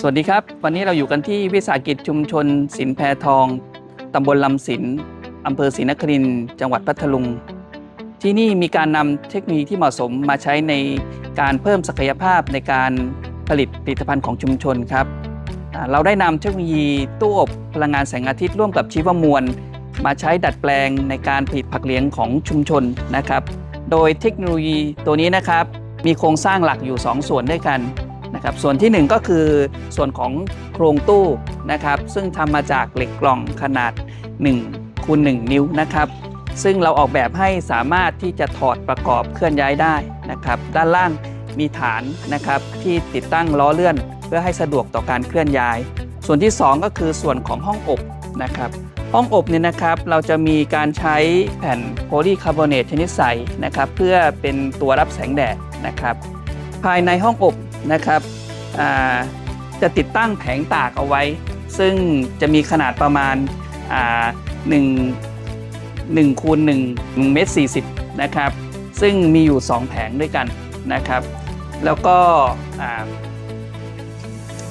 สวัสดีครับ วันนี้เราอยู่กันที่วิสาหกิจชุมชนสินแพทองตำบลลำสินอำเภอศรีนครินทร์จังหวัดพัทลุง ที่นี่มีการนำเทคโนโลยีที่เหมาะสมมาใช้ในการเพิ่มศักยภาพในการผลิตผลิตภัณฑ์ของชุมชนครับ เราได้นำเทคโนโลยีตู้อบพลังงานแสงอาทิตย์ร่วมกับชีวมวล มาใช้ดัดแปลงในการผลิตผักเลี้ยงของชุมชนนะครับ โดยเทคโนโลยีตัวนี้นะครับมีโครงสร้างหลักอยู่ 2 ส่วนด้วยกัน ครับส่วนที่ 1 ก็คือส่วนของโครงตู้นะครับซึ่งทำมาจากเหล็กกล่องขนาด1คูณ1นิ้วนะครับซึ่งเราออกแบบให้สามารถที่จะถอดประกอบเคลื่อนย้ายได้นะครับด้านล่างมีฐานนะครับที่ติดตั้งล้อเลื่อน เพื่อให้สะดวกต่อการเคลื่อนย้าย ส่วนที่ 2 ก็คือส่วนของห้องอบนะครับห้องอบเนี่ยนะครับเราจะมีการใช้แผ่นโพลีคาร์บอเนตชนิดใสนะครับเพื่อเป็นตัวรับแสงแดดนะครับภายในห้องอบนะครับ จะติดตั้งแผงตากเอาไว้ ซึ่งจะมีขนาดประมาณอ่าหนึ่งหนึ่งคูณหนึ่งเมตรสี่สิบนะครับซึ่งมีอยู่ 2 แผงด้วยกันนะครับ แล้วก็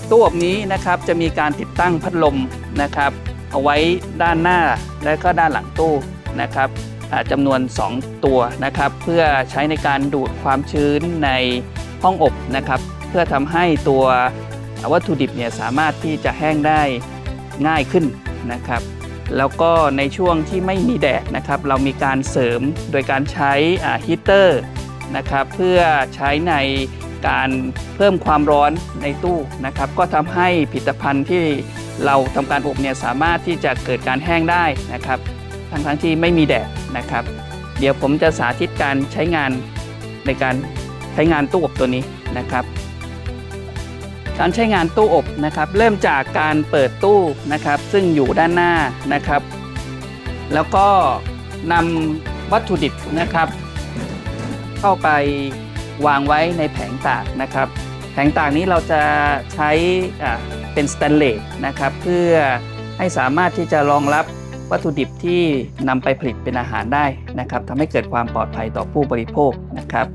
ตู้อบนี้นะครับจะมีการติดตั้งพัดลมนะครับ เอาไว้ด้านหน้าและก็ด้านหลังตู้นะครับจำนวน 2 ตัวนะครับ เพื่อใช้ในการดูดความชื้นในห้องอบนะครับเพื่อทำให้ตัววัตถุดิบเนี่ยสามารถที่จะแห้งได้ง่ายขึ้นนะครับ แล้วก็ในช่วงที่ไม่มีแดดนะครับ เรามีการเสริมโดยการใช้ฮีเตอร์นะครับเพื่อใช้ในการเพิ่มความร้อนในตู้นะครับ ก็ทำให้ผลิตภัณฑ์ที่เราทำการอบเนี่ยสามารถที่จะเกิดการแห้งได้นะครับทั้งทั้งที่ไม่มีแดดนะครับ เดี๋ยวผมจะสาธิตการใช้งานในการใช้งานตู้อบตัวนี้นะครับ การใช้งานตู้อบนะครับเริ่มจากการเปิดตู้นะครับซึ่งอยู่ด้านหน้านะครับ แล้วก็นำวัตถุดิบนะครับ เข้าไปวางไว้ในแผงตากนะครับ แผงตากนี้เราจะใช้เป็นสแตนเลสนะครับเพื่อให้สามารถที่จะรองรับวัตถุดิบที่นำไปผลิตเป็นอาหารได้นะครับทำให้เกิดความปลอดภัยต่อผู้บริโภคนะครับ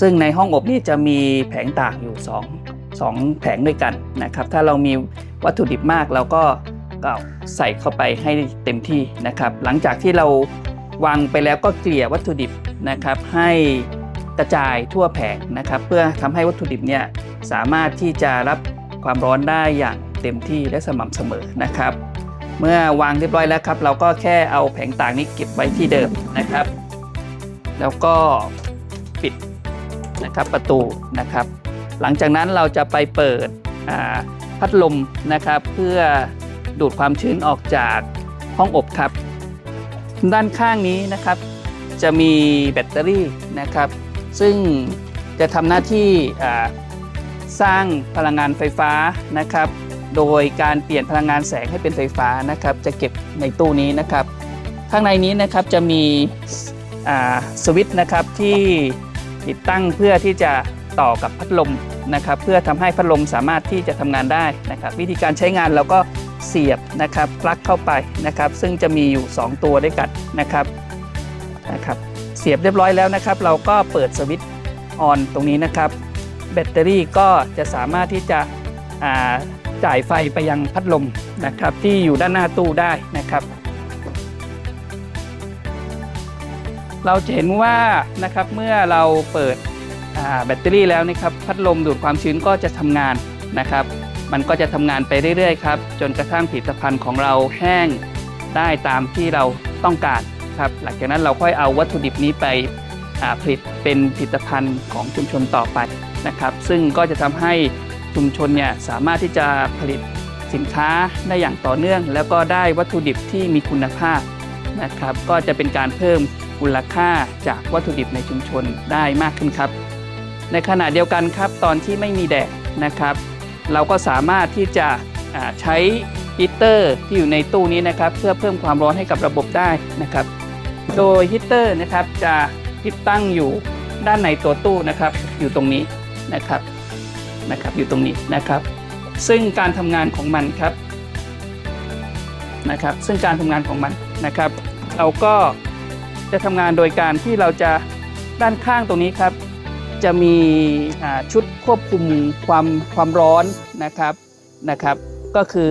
ซึ่งในห้องอบนี่จะมีแผงตากอยู่ 2 2 แผงด้วยกันนะครับ ถ้าเรามีวัตถุดิบมากเราก็ก็ใส่เข้าไปให้เต็มที่นะครับ หลังจากที่เราวางไปแล้วก็เกลี่ยวัตถุดิบนะครับให้กระจายทั่วแผงนะครับ เพื่อทำให้วัตถุดิบเนี่ยสามารถที่จะรับความร้อนได้อย่างเต็มที่และสม่ำเสมอนะครับ เมื่อวางเรียบร้อยแล้วครับ เราก็แค่เอาแผงต่างนี้เก็บไว้ที่เดิมนะครับ แล้วก็ปิดนะครับประตูนะครับ หลังจากนั้นเราจะไปเปิดพัดลมนะครับ เพื่อดูดความชื้นออกจากห้องอบครับ ด้านข้างนี้นะครับจะมีแบตเตอรี่นะครับ ซึ่งจะทำหน้าที่สร้างพลังงานไฟฟ้านะครับ โดยการเปลี่ยนพลังงานแสงให้เป็นไฟฟ้านะครับ จะเก็บในตู้นี้นะครับ ข้างในนี้นะครับจะมีสวิตช์นะครับที่ติดตั้งเพื่อที่จะ ต่อกับพัดลมนะครับเพื่อทำให้พัดลมสามารถที่จะทำงานได้นะครับวิธีการใช้งานเราก็เสียบนะครับปลั๊กเข้าไปนะครับ ซึ่งจะมีอยู่ 2 ตัวด้วยกันนะครับนะครับเสียบเรียบร้อยแล้วนะครับ เราก็เปิดสวิตช์ออนตรงนี้นะครับ แบตเตอรี่ก็จะสามารถที่จะจ่ายไฟไปยังพัดลมนะครับ ที่อยู่ด้านหน้าตู้ได้นะครับ เราจะเห็นว่านะครับเมื่อเราเปิด แบตเตอรี่แล้วนะครับพัดลมดูดความชื้นก็จะทำงานนะครับ มันก็จะทำงานไปเรื่อยๆครับจนกระทั่งผลิตภัณฑ์ของเราแห้งได้ตามที่เราต้องการครับหลังจากนั้นเราค่อยเอาวัตถุดิบนี้ไปผลิตเป็นผลิตภัณฑ์ของชุมชนต่อไปนะครับ ซึ่งก็จะทำให้ชุมชนเนี่ยสามารถที่จะผลิตสินค้าได้อย่างต่อเนื่อง แล้วก็ได้วัตถุดิบที่มีคุณภาพนะครับ ก็จะเป็นการเพิ่มมูลค่าจากวัตถุดิบในชุมชนได้มากขึ้นครับ ในขณะเดียวกันครับตอนที่ไม่มีแดดนะครับ เราก็สามารถที่จะใช้ฮีเตอร์ที่อยู่ในตู้นี้นะครับ เพื่อเพิ่มความร้อนให้กับระบบได้นะครับ โดยฮีเตอร์นะครับจะติดตั้งอยู่ด้านในตัวตู้นะครับ อยู่ตรงนี้นะครับนะครับ อยู่ตรงนี้นะครับ ซึ่งการทำงานของมันครับนะครับ ซึ่งการทำงานของมันนะครับ เราก็จะทำงานโดยการที่เราจะด้านข้างตรงนี้ครับ จะมีชุดควบคุมความความร้อนนะครับนะครับก็คือ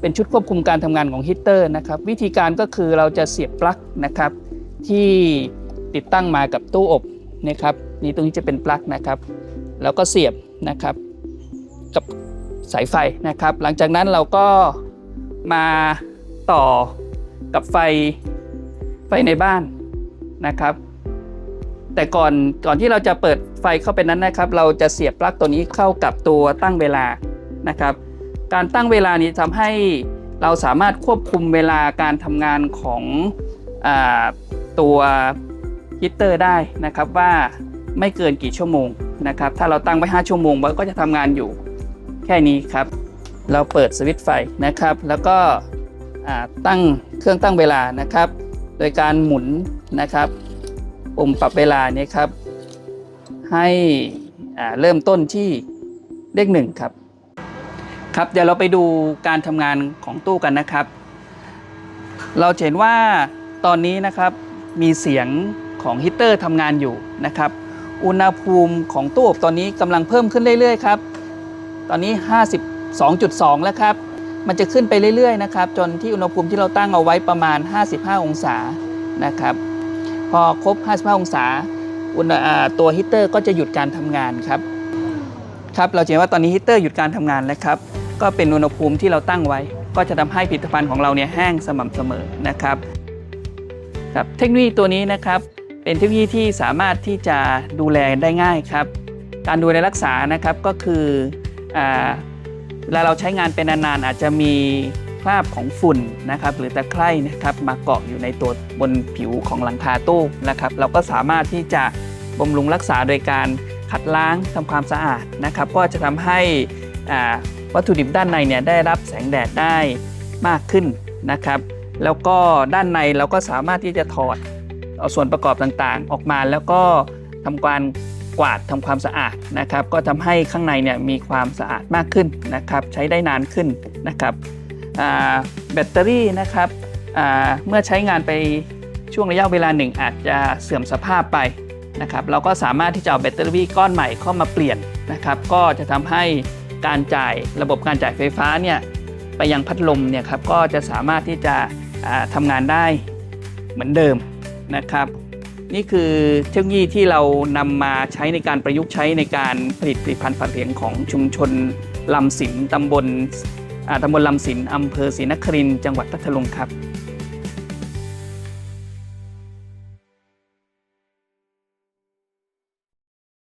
เป็นชุดควบคุมการทำงานของฮีตเตอร์นะครับวิธีการก็คือเราจะเสียบปลั๊กนะครับที่ติดตั้งมากับตู้อบนะครับนี่ตรงนี้จะเป็นปลั๊กนะครับแล้วก็เสียบนะครับกับสายไฟนะครับ หลังจากนั้นเราก็มาต่อกับไฟไฟในบ้านนะครับ แต่ก่อนก่อนที่เราจะเปิดไฟเข้าไปนั้นนะครับ เราจะเสียบปลั๊กตัวนี้เข้ากับตัวตั้งเวลานะครับ การตั้งเวลานี้ทำให้เราสามารถควบคุมเวลาการทำงานของอตัวฮีเตอร์ได้นะครับว่าไม่เกินกี่ชั่วโมงนะครับ ถ้าเราตั้งไว้ 5 ชั่วโมงมันก็จะทำงานอยู่แค่นี้ครับ เราเปิดสวิตช์ไฟนะครับ แล้วก็ตั้งเครื่องตั้งเวลานะครับ โดยการหมุนนะครับ ปุ่มปรับเวลาเนี่ยครับ ให้เริ่มต้นที่เลขหนึ่งครับ ครับเดี๋ยวเราไปดูการทำงานของตู้กันนะครับ เราเห็นว่าตอนนี้นะครับมีเสียงของฮีตเตอร์ทำงานอยู่นะครับ อุณหภูมิของตู้อบตอนนี้กำลังเพิ่มขึ้นเรื่อยๆครับตอนนี้ 52.2 แล้วครับ มันจะขึ้นไปเรื่อยๆนะครับ จนที่อุณหภูมิที่เราตั้งเอาไว้ประมาณ 55 องศานะครับ พอครบ 55 องศาอุณตัวฮีตเตอร์ก็จะหยุดการทำงานครับครับเราจะเห็นว่าตอนนี้ฮีตเตอร์หยุดการทำงานแล้วครับก็เป็นอุณหภูมิที่เราตั้งไว้ ก็จะทำให้ผลิตภัณฑ์ของเราเนี่ยแห้งสม่ำเสมอนะครับครับเทคโนโลยีตัวนี้นะครับเป็นเทคโนโลยีที่สามารถที่จะดูแลได้ง่ายครับ การดูแลรักษานะครับก็คืออาเวลาเราใช้งานเป็นนานๆอาจจะมี ราบของฝุ่นนะครับหรือตะไคร่นะครับมาเกาะอยู่ในตัวบนผิวของหลังคาตู้นะครับ เราก็สามารถที่จะบำรุงรักษาโดยการขัดล้างทำความสะอาดนะครับ ก็จะทำให้วัตถุดิบด้านในเนี่ยได้รับแสงแดดได้มากขึ้นนะครับ แล้วก็ด้านในเราก็สามารถที่จะถอดเอาส่วนประกอบต่างๆ ออกมาแล้วก็ทำการกวาดทำความสะอาดนะครับ ก็ทำให้ข้างในเนี่ยมีความสะอาดมากขึ้นนะครับ ใช้ได้นานขึ้นนะครับ แบตเตอรี่นะครับเมื่อใช้งานไปช่วงระยะเวลาหนึ่งอาจจะเสื่อมสภาพไปนะครับเราก็สามารถที่จะเอาแบตเตอรี่ก้อนใหม่เข้ามาเปลี่ยนนะครับก็จะทำให้การจ่ายระบบการจ่ายไฟฟ้าเนี่ยไปยังพัดลมเนี่ยครับก็จะสามารถที่จะอ่าทำงานได้เหมือนเดิมนะครับนี่คือเทคโนโลยีที่เรานำมาใช้ในการประยุกต์ใช้ในการผลิตผลิตภัณฑ์ฝันเหรียญของชุมชนลำสินตำบล ตำบลลำสินอำเภอศรีนครินทร์จังหวัดพัทลุงครับ